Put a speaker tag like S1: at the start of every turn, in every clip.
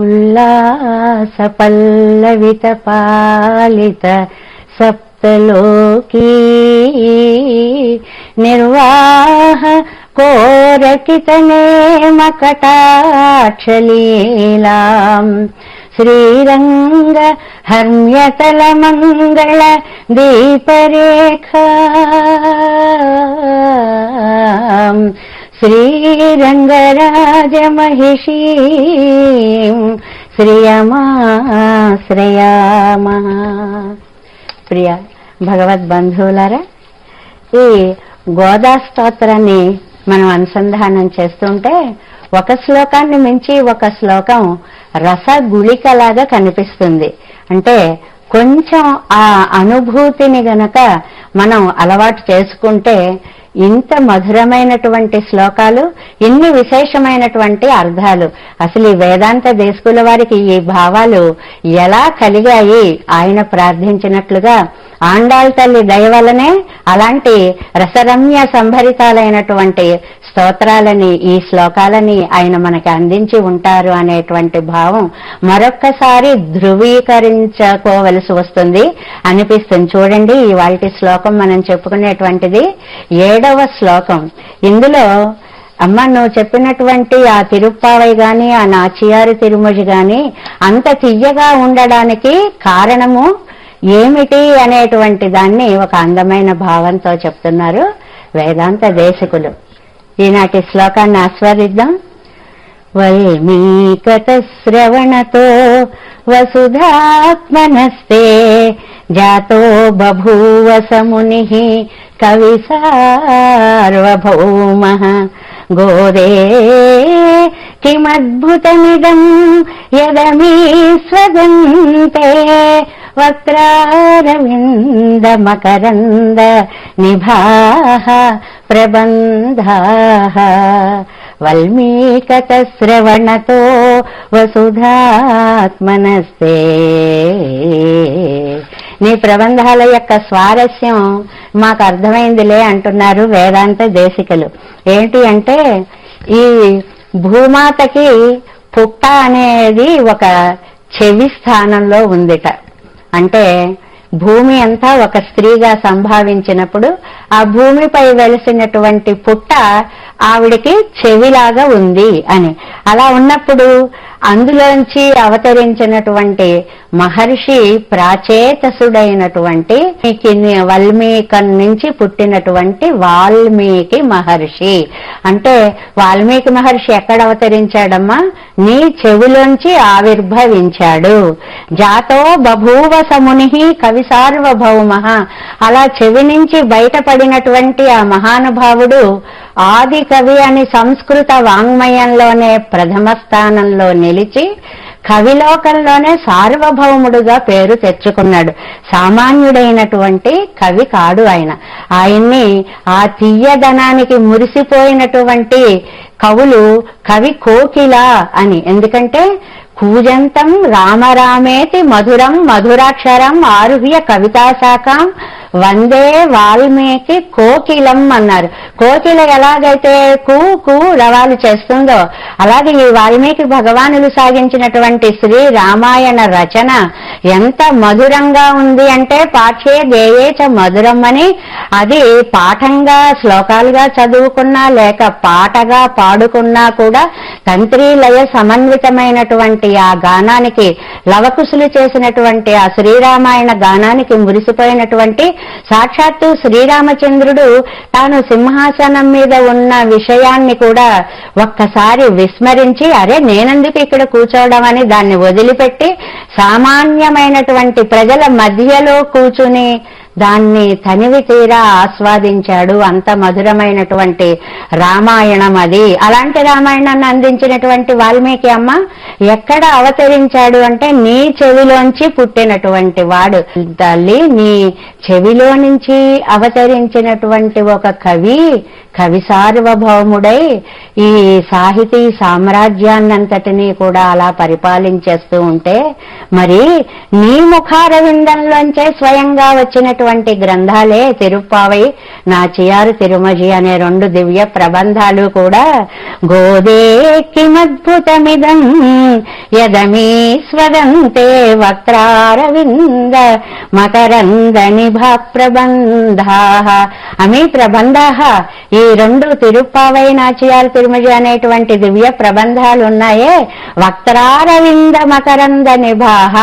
S1: ఉల్లాస పల్లవిత పాలిత సప్తలోకీ నిర్వాహ కోరకితనేమ కటాక్షలీలాం. శ్రీరంగ హర్మ్యతల మంగళ దీపరేఖ శ్రీరంగరాజమహిషీ శ్రియమాశ్రయామ. ప్రియ భగవద్బంధువులారా ఈ గోదా స్తోత్రాన్ని మనం అనుసంధానం చేస్తుంటే ఒక శ్లోకాన్ని మించి ఒక శ్లోకం రసగుళికలాగా కనిపిస్తుంది. అంటే కొంచెం ఆ అనుభూతిని గనక మనం అలవాటు చేసుకుంటే ఇంత మధురమైనటువంటి శ్లోకాలు ఇన్ని విశేషమైనటువంటి అర్థాలు. అసలు ఈ వేదాంత దేశకుల వారికి ఈ భావాలు ఎలా కలిగాయి? ఆయన ప్రార్థించినట్లుగా ఆండాల్ తల్లి దయవలనే అలాంటి రసరమ్య సంభరితాలైనటువంటి స్తోత్రాలని ఈ శ్లోకాలని ఆయన మనకి అందించి ఉంటారు అనేటువంటి భావం మరొక్కసారి ధృవీకరించుకోవలసి వస్తుంది. అనిపిస్తుంది. చూడండి ఇవాళ శ్లోకం మనం చెప్పుకునేటువంటిది ఏడవ శ్లోకం. ఇందులో అమ్మ నువ్వు చెప్పినటువంటి ఆ తిరుప్పావై గాని ఆ నాచియారి తిరుమజి గాని అంత తియ్యగా ఉండడానికి కారణము ఏమిటి అనేటువంటి దాన్ని ఒక అందమైన భావంతో చెప్తున్నారు వేదాంత దేశకులు. ఈనాటి శ్లోకాన్ని ఆస్వాదిద్దాం. వల్మీకత శ్రవణతో వసుధాత్మనస్తే జాతో బభూవ సముని కవి సార్వభౌమ గోరే కిమద్భుతమిదం యదమీ స్వదంతే వక్రారవింద మకరంద నిభాః ప్రబంధాః వల్మీకతశ్రవణతో వసుధాత్మనస్తే నీ ప్రబంధాల యొక్క స్వారస్యం మాకు అర్థమైందిలే అంటున్నారు వేదాంత దేశికలు. ఏంటి అంటే ఈ భూమాతకి పుట్ట అనేది ఒక చెవి స్థానంలో ఉందిట. అంటే భూమి అంతా ఒక స్త్రీగా సంభావించినప్పుడు ఆ భూమిపై వెలిసినటువంటి పుట్ట ఆవిడికి చెవిలాగా ఉంది అని. అలా ఉన్నప్పుడు అందులోంచి అవతరించినటువంటి మహర్షి ప్రాచేతసుడైనటువంటి వల్మీకం నుంచి పుట్టినటువంటి వాల్మీకి మహర్షి. అంటే వాల్మీకి మహర్షి ఎక్కడ అవతరించాడమ్మా? నీ చెవిలోంచి ఆవిర్భవించాడు. జాతో బభూవ సముని కవి సార్వభౌమ. అలా చెవి నుంచి బయటపడినటువంటి ఆ మహానుభావుడు ఆది కవి అని సంస్కృత వాంగ్మయంలోనే ప్రథమ స్థానంలో నిలిచి కవిలోకంలోనే సార్వభౌముడుగా పేరు తెచ్చుకున్నాడు. సామాన్యుడైనటువంటి కవి కాడు ఆయన. ఆయన్ని ఆ తీయదనానికి మురిసిపోయినటువంటి కవులు కవి కోకిల అని. ఎందుకంటే కూజంతం రామరామేతి మధురం మధురాక్షరం ఆరుహ్య కవితాశాఖం వందే వాల్మీకి కోకిలం అన్నారు. కోకిల ఎలాగైతే కూ కూ రవాలు చేస్తుందో అలాగే ఈ వాల్మీకి భగవానులు సాగించినటువంటి శ్రీ రామాయణ రచన ఎంత మధురంగా ఉంది అంటే పాఠ్యే గేయే చ మధురం అని. అది పాఠంగా శ్లోకాలుగా చదువుకున్నా లేక పాటగా పాడుకున్నా కూడా తంత్రి లయ సమన్వితమైనటువంటి ఆ గానానికి లవకుశులు చేసినటువంటి ఆ శ్రీరామాయణ గానానికి మురిసిపోయినటువంటి సాక్షాత్తు శ్రీరామచంద్రుడు తాను సింహాసనం మీద ఉన్న విషయాన్ని కూడా ఒక్కసారి విస్మరించి అరే నేనందుకు ఇక్కడ కూర్చోవడం అని దాన్ని వదిలిపెట్టి సామాన్యమైనటువంటి ప్రజల మధ్యలో కూర్చుని దాన్ని తనివి తీరా ఆస్వాదించాడు అంత మధురమైనటువంటి రామాయణం అది. అలాంటి రామాయణాన్ని అందించినటువంటి వాల్మీకి అమ్మ ఎక్కడ అవతరించాడు అంటే నీ చెవిలోంచి పుట్టినటువంటి వాడు. తల్లి నీ చెవిలో నుంచి అవతరించినటువంటి ఒక కవి కవి సార్వభౌముడై ఈ సాహితీ సామ్రాజ్యాన్నంతటినీ కూడా అలా పరిపాలించేస్తూ ఉంటే మరి నీ ముఖారవిందంలోంచే స్వయంగా వచ్చినటువంటి ఉన్నటువంటి గ్రంథాలే తిరుప్పావై నాచియారు తిరుమజి అనే రెండు దివ్య ప్రబంధాలు కూడా గోదే కిమద్భుతమిదం యదమీశ్వరంతే వక్రారవింద మకరంద నిభా ప్రబంధా అమీ ప్రబంధా ఈ రెండు తిరుప్పావై నాచియారు తిరుమజి అనేటువంటి దివ్య ప్రబంధాలు ఉన్నాయే వక్రారవింద మకరంద నిభాహ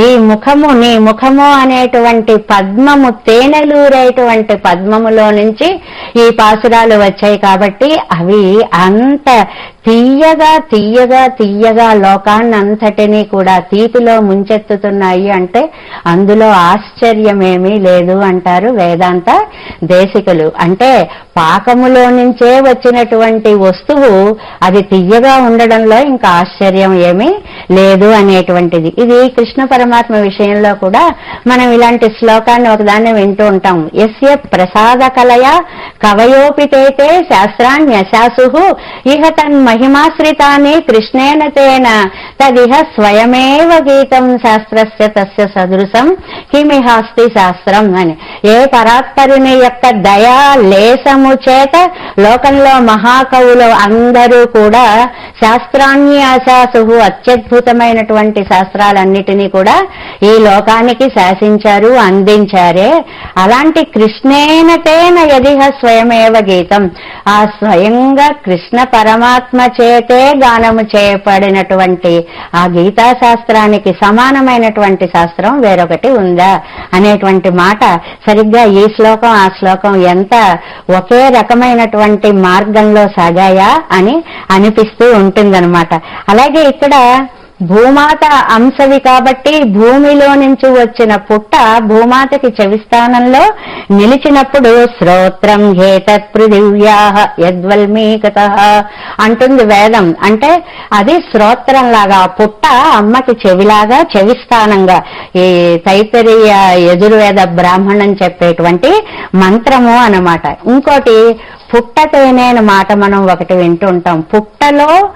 S1: ఈ ముఖము నీ ముఖము అనేటువంటి పద్మ పద్మము తేనెలూరేటువంటి పద్మములో నుంచి ఈ పాసురాలు వచ్చాయి కాబట్టి అవి అంత తీయగా తీయగా తీయగా లోకాన్నంతటినీ కూడా తీపిలో ముంచెత్తుతున్నాయి అంటే అందులో ఆశ్చర్యమేమీ లేదు అంటారు వేదాంత దేశికులు. అంటే పాకములో నుంచే వచ్చినటువంటి వస్తువు అది తీయగా ఉండడంలో ఇంకా ఆశ్చర్యం ఏమీ లేదు అనేటువంటిది. ఇది కృష్ణ పరమాత్మ విషయంలో కూడా మనం ఇలాంటి శ్లోకాన్ని ఒకదాన్ని వింటూ ఉంటాం. ఎస్య ప్రసాద కలయ కవయోపితేతే శాస్త్రాన్యశాసు ఇహ తన్మహిమాశ్రితాని కృష్ణేన తేన తదిహ స్వయమేవ గీతం శాస్త్రస్య తస్య సదృశం కిమిహాస్తి శాస్త్రం అని. ఏ పరాత్పరుని యొక్క దయా లేసము చేత లోకంలో మహాకవులు అందరూ కూడా శాస్త్రాన్యాశాసు అత్యద్భుతమైనటువంటి శాస్త్రాలన్నిటినీ కూడా ఈ లోకానికి శాసించారు అందించారే. అలాంటి కృష్ణేనతేన యదిహ స్వయమేవ గీతం. ఆ స్వయంగా కృష్ణ పరమాత్మ చేతే గానము చేయబడినటువంటి ఆ గీతా శాస్త్రానికి సమానమైనటువంటి శాస్త్రం వేరొకటి ఉందా? అనేటువంటి మాట సరిగ్గా ఈ శ్లోకం ఆ శ్లోకం ఎంత ఒకే రకమైనటువంటి మార్గంలో సాగాయా అని అనిపిస్తూ ఉంటుందన్నమాట. అలాగే ఇక్కడ భూమాత అంశవి కాబట్టి భూమిలో నుంచి వచ్చిన పుట్ట భూమాతకి చెవిస్థానంలో నిలిచినప్పుడు శ్రోత్రం హేతత్ పృథివ్యా యద్వల్మీకత. అంటుంది వేదం. అంటే అది శ్రోత్రం లాగా పుట్ట అమ్మకి చెవిలాగా చెవిస్థానంగా. ఈ తైతరీయ యజుర్వేద బ్రాహ్మణం చెప్పేటువంటి మంత్రము అన్నమాట. ఇంకోటి పుట్టతేనే మాట మనం ఒకటి వింటుంటాం. పుట్టలో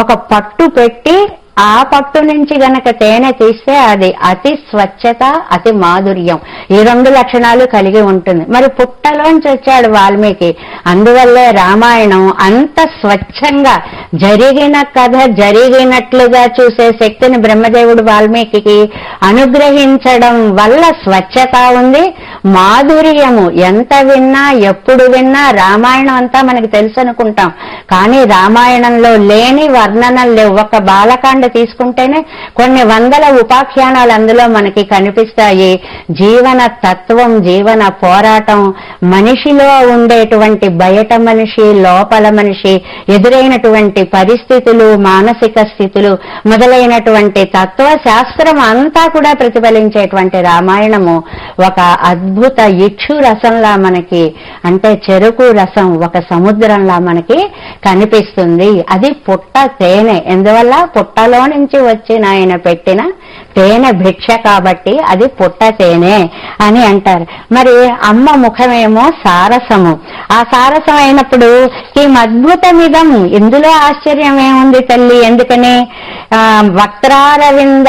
S1: ఒక పట్టు పెట్టి ఆ పట్టు నుంచి గనక తేనె తీస్తే అది అతి స్వచ్ఛత అతి మాధుర్యం. ఈ రెండు లక్షణాలు కలిగి ఉంటుంది. మరి పుట్టలోంచి వచ్చాడు వాల్మీకి. అందువల్లే రామాయణం అంత స్వచ్ఛంగా జరిగిన కథ జరిగినట్లుగా చూసే శక్తిని బ్రహ్మదేవుడు వాల్మీకి అనుగ్రహించడం వల్ల స్వచ్ఛత ఉంది. మాధుర్యము. ఎంత విన్నా ఎప్పుడు విన్నా రామాయణం అంతా మనకి తెలుసు అనుకుంటాం కానీ రామాయణంలో లేని వర్ణనలు లేవు. ఒక బాలకాండ తీసుకుంటేనే కొన్ని వందల ఉపాఖ్యానాలు అందులో మనకి కనిపిస్తాయి. జీవన తత్వం జీవన పోరాటం మనిషిలో ఉండేటువంటి బయట మనిషి లోపల మనిషి ఎదురైనటువంటి పరిస్థితులు మానసిక స్థితులు మొదలైనటువంటి తత్వ శాస్త్రం అంతా కూడా ప్రతిఫలించేటువంటి రామాయణము. ఒక అద్భుత ఇక్షు రసంలా మనకి అంటే చెరుకు రసం ఒక సముద్రంలా మనకి కనిపిస్తుంది. అది పుట్ట తేనె. ఎందువల్ల? పుట్టలో నుంచి వచ్చిన ఆయన పెట్టిన తేనె భిక్ష కాబట్టి అది పుట్ట తేనె అని అంటారు. మరి అమ్మ ముఖమేమో సారసము. ఆ సారసం అయినప్పుడు ఈ అద్భుతమిదం ఇందులో ఆశ్చర్యం ఏముంది తల్లి? ఎందుకని? ఆ,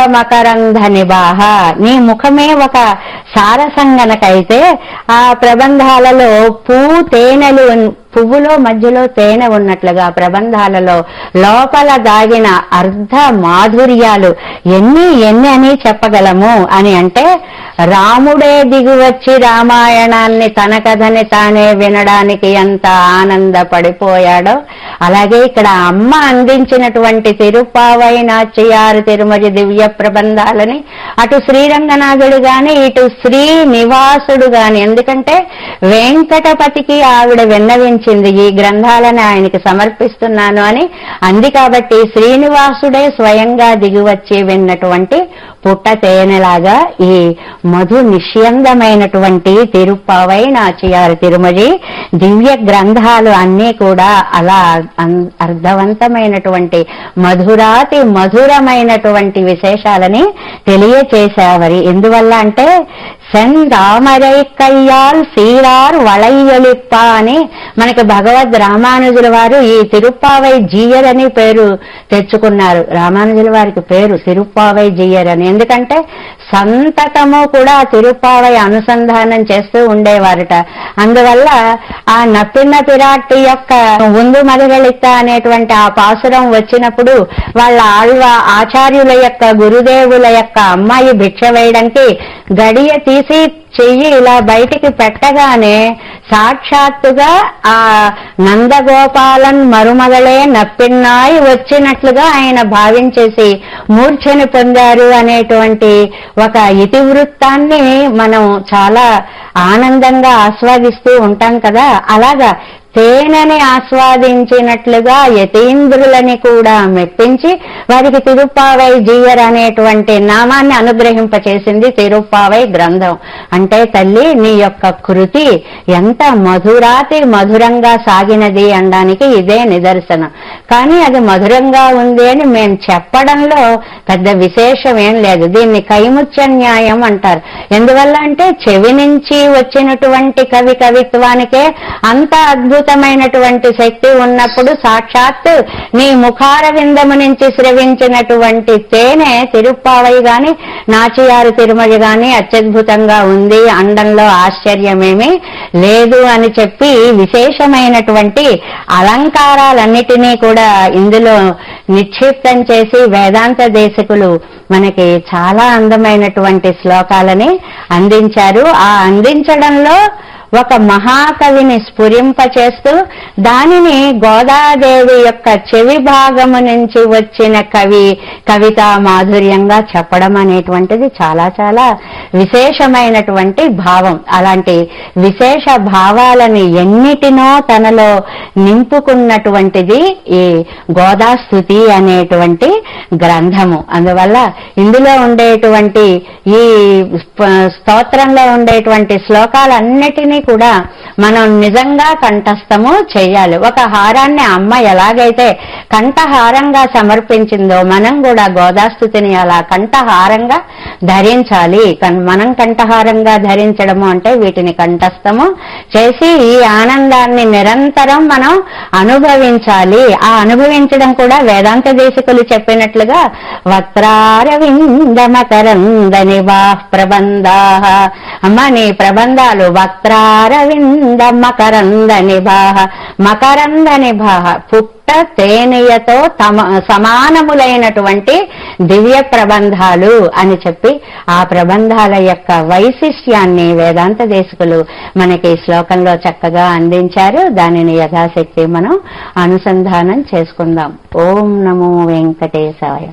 S1: మకరంధ నిబాహ. నీ ముఖమే ఒక సారసం గనకైతే ఆ ప్రబంధాలలో పూ తేనెలు పువ్వులో మధ్యలో తేనె ఉన్నట్లుగా ప్రబంధాలలో లోపల దాగిన అర్ధ మాధుర్యాలు ఎన్ని ఎన్ని అని చెప్పగలము అని అంటే రాముడే దిగువచ్చి రామాయణాన్ని తన కథని తానే వినడానికి ఎంత ఆనందపడిపోయాడో అలాగే ఇక్కడ అమ్మ అందించినటువంటి తిరుప్పావై నాచ్యారు తిరుమతి దివ్య ప్రబంధాలని అటు శ్రీరంగనాథుడు గాని ఇటు శ్రీనివాసుడు గాని ఎందుకంటే వెంకటపతికి ఆవిడ చెంది ఈ గ్రంథాలను ఆయనకి సమర్పిస్తున్నాను అని. అంది కాబట్టి శ్రీనివాసుడే స్వయంగా దిగివచ్చి విన్నటువంటి పుట్ట తేనెలాగా ఈ మధు నిష్యందమైనటువంటి తిరుప్పావై నాచియారు తిరుమలి దివ్య గ్రంథాలు అన్నీ కూడా అలా అర్థవంతమైనటువంటి మధురాతి మధురమైనటువంటి విశేషాలని తెలియచేశావరి. ఎందువల్ల అంటే సెందామరై కయ్యాల్ సీరార్ వళయ్యలిప్ప అని మనకి భగవద్ రామానుజుల వారు ఈ తిరుప్పావై జీయర్ అని పేరు తెచ్చుకున్నారు. రామానుజుల వారికి పేరు తిరుప్పావై జీయర్ అని ఎందుకంటే సంతతము కూడా తిరుప్పావై అనుసంధానం చేస్తూ ఉండేవారట. అందువల్ల ఆ నప్పిన్న పిరాట్టి యొక్క ముందు మదగళిత అనేటువంటి ఆ పాసురం వచ్చినప్పుడు వాళ్ళ ఆళ్వ ఆచార్యుల యొక్క గురుదేవుల యొక్క అమ్మాయి భిక్ష వేయడానికి గడియ తీసి చెయ్యి ఇలా బయటికి పెట్టగానే సాక్షాత్తుగా ఆ నందగోపాలన్ మరుమగలే నప్పిన్నాయి వచ్చినట్లుగా ఆయన భావించేసి మూర్ఛని పొందారు అనేటువంటి ఒక ఇతివృత్తాన్ని మనం చాలా ఆనందంగా ఆస్వాదిస్తూ ఉంటాం కదా. అలాగా తేనెని ఆస్వాదించినట్లుగా యతీంద్రులని కూడా మెప్పించి వారికి తిరుప్పావై జీయర్ అనేటువంటి నామాన్ని అనుగ్రహింపచేసింది తిరుప్పావై గ్రంథం. అంటే తల్లి నీ యొక్క కృతి ఎంత మధురాతి మధురంగా సాగినది అనడానికి ఇదే నిదర్శనం. కానీ అది మధురంగా ఉంది అని మేము చెప్పడంలో పెద్ద విశేషం ఏం లేదు. దీన్ని కైముత్య న్యాయం అంటారు. ఎందువల్ల అంటే చెవి నుంచి వచ్చినటువంటి కవి కవిత్వానికే అంత అద్భుత అద్భుతమైనటువంటి శక్తి ఉన్నప్పుడు సాక్షాత్ నీ ముఖార విందము నుంచి స్రవించినటువంటి తేనె తిరుప్పావై గాని నాచియారు తిరుమలి గాని అత్యద్భుతంగా ఉంది. అండంలో ఆశ్చర్యమేమీ లేదు అని చెప్పి విశేషమైనటువంటి అలంకారాలన్నిటినీ కూడా ఇందులో నిక్షిప్తం చేసి వేదాంత దేశకులు మనకి చాలా అందమైనటువంటి శ్లోకాలని అందించారు. ఆ అందించడంలో ఒక మహాకవిని చేస్తూ దానిని గోదాదేవి యొక్క చెవి భాగము నుంచి వచ్చిన కవి కవిత మాధుర్యంగా చెప్పడం అనేటువంటిది చాలా చాలా విశేషమైనటువంటి భావం. అలాంటి విశేష భావాలని ఎన్నిటినో తనలో నింపుకున్నటువంటిది ఈ గోదాస్థుతి అనేటువంటి గ్రంథము. అందువల్ల ఇందులో ఉండేటువంటి ఈ స్తోత్రంలో ఉండేటువంటి శ్లోకాలన్నిటినీ కూడా మనం నిజంగా హస్తము చేయాలి ఒక హారాన్ని అమ్మ ఎలాగైతే కంఠహారంగా సమర్పించిందో మనం కూడా గోదాస్థుతిని అలా కంఠహారంగా ధరించాలి. మనం కంఠహారంగా ధరించడము అంటే వీటిని కంఠస్థము చేసి ఈ ఆనందాన్ని నిరంతరం మనం అనుభవించాలి. ఆ అనుభవించడం కూడా వేదాంత దేశకులు చెప్పినట్లుగా వక్రారవిందమకరంద నివాహ్ ప్రబంధా అమ్మ నీ ప్రబంధాలు వక్రారవింద మకరంద భాహ మకరంద నిభాహ పుట్ట తేనెయతో తమ సమానములైనటువంటి దివ్య ప్రబంధాలు అని చెప్పి ఆ ప్రబంధాల యొక్క వైశిష్ట్యాన్ని వేదాంత దేశకులు మనకి శ్లోకంలో చక్కగా అందించారు. దానిని యథాశక్తి మనం అనుసంధానం చేసుకుందాం. ఓం నమో వెంకటేశాయ.